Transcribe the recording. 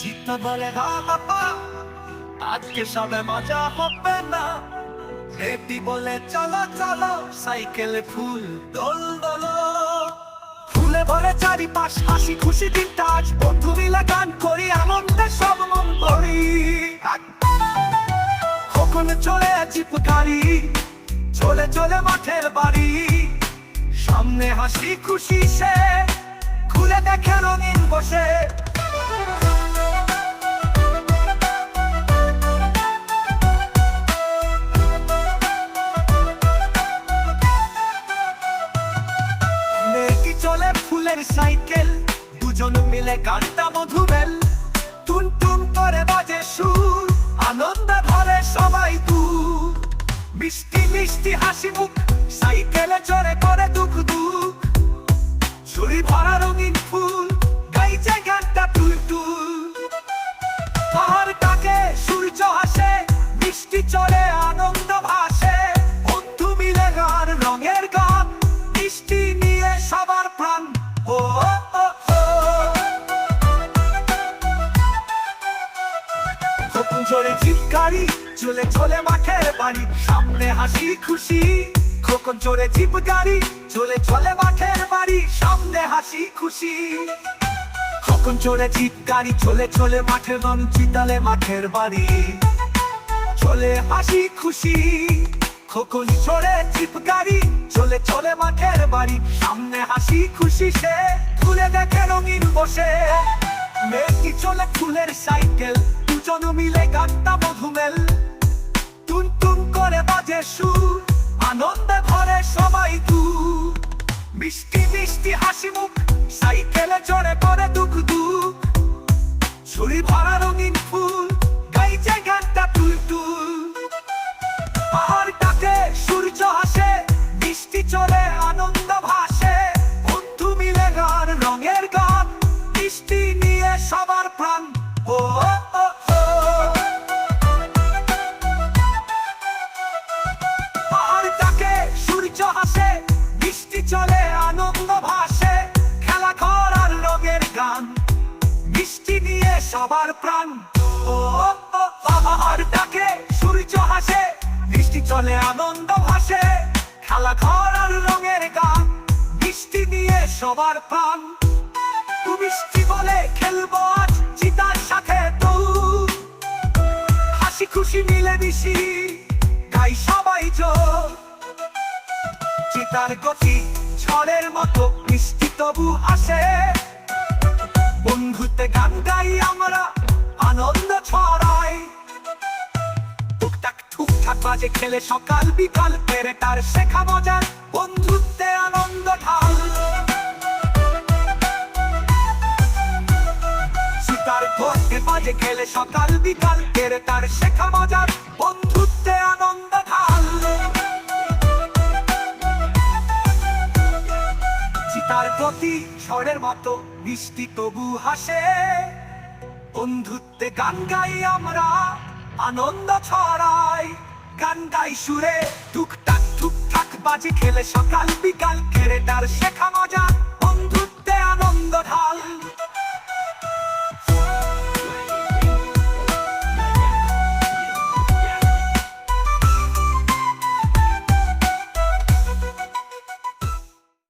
চিত্ত বলে আজকে সবে মজা হবে না। এটি বলে চলো চলো, সাইকেলে ফুল দোল দোলো ফুলে ভরে চারিপাশ, হাসি খুশি দিনটা আজ। বন্ধু মিলে গান করি, আনন্দে সব মন করি কখন চলে জিপ গাড়ি চলে চলে মাঠের বাড়ি। সামনে হাসি খুশি সে, খুলে দেখে রঙিন বসে। চলে সাইকেল দুজন মিলে গানটা মধুমেল। টুন টুন করে বাজে সুর, আনন্দ ভরে সবাই তু মিষ্টি মিষ্টি হাসি মুখ, সাইকেলে চড়ে করে দুঃখ দুঃখ। ছুরি ভরা রঙিন ফুল, গাইছে গানটা জিপ গাড়ি চলে চলে মাঠের বাড়ি। সামনে হাসি খুশি, খোকন চলে জিপ গাড়ি চলে চলে মাঠের বাড়ি। সামনে হাসি খুশি, খোকন চলে জিপ গাড়ি চলে চলে মাঠের রং চিতালে মাঠের বাড়ি। চলে হাসি খুশি, খোকন চড়ে জিপ গাড়ি চলে চলে মাঠের বাড়ি। সামনে হাসি খুশি সে, খুলে দেখে রঙিন বসে। মেয়েটি চলে ফুলের সাইকেল দুজন মিলে গানটা মধুমেল। টুন টুন করে বাজে সুর, আনন্দে ভরে সবাই দূর। মিষ্টি মিষ্টি হাসি মুখ, সাইকেলে চড়ে পড়ে দুঃখ দুঃখ। ছুরি ভরা রঙিন ফুল, গাইছে গানটা টুল টুল। পাহাড় সূর্য হাসে বৃষ্টি চলে আনন্দ ভাসে। বন্ধু মিলে গান, রঙের গান বৃষ্টি নিয়ে সবার প্রাণ। ও। সবার প্রাণ। ও, ও, ডাকে সূর্য হাসে বৃষ্টি চলে আনন্দ ভাসে। খেলা ঘর আর রঙের গান বৃষ্টি নিয়ে সবার প্রাণ। বলে খেলব আজ চিতার সাথে তো। হাসি খুশি মিলে মিশি গাই সবাই চিতার গতি ঝড়ের মতো মিষ্টি তবু আসে। বন্ধুতে গান গাই ছড়াই। টুকটাক টুকটাক বাজে খেলে সকাল বিকাল পেরে তার শেখা মজার বন্ধুত্বে আনন্দ ঢাল। সিতার ঘরকে বাজে খেলে সকাল বিকাল পেরে তার শেখা মজার বন্ধুত্বে আনন্দ ঢাল। চিতার প্রতি ঝড়ের মতো মিষ্টি তবু হাসে। বন্ধুত্বে গান গাই আমরা, আনন্দ ছড়াই, গান গাই সুরে। টুকটাক টুকটাক বাজে খেলে সকাল বিকাল কেড়ে তার শেখা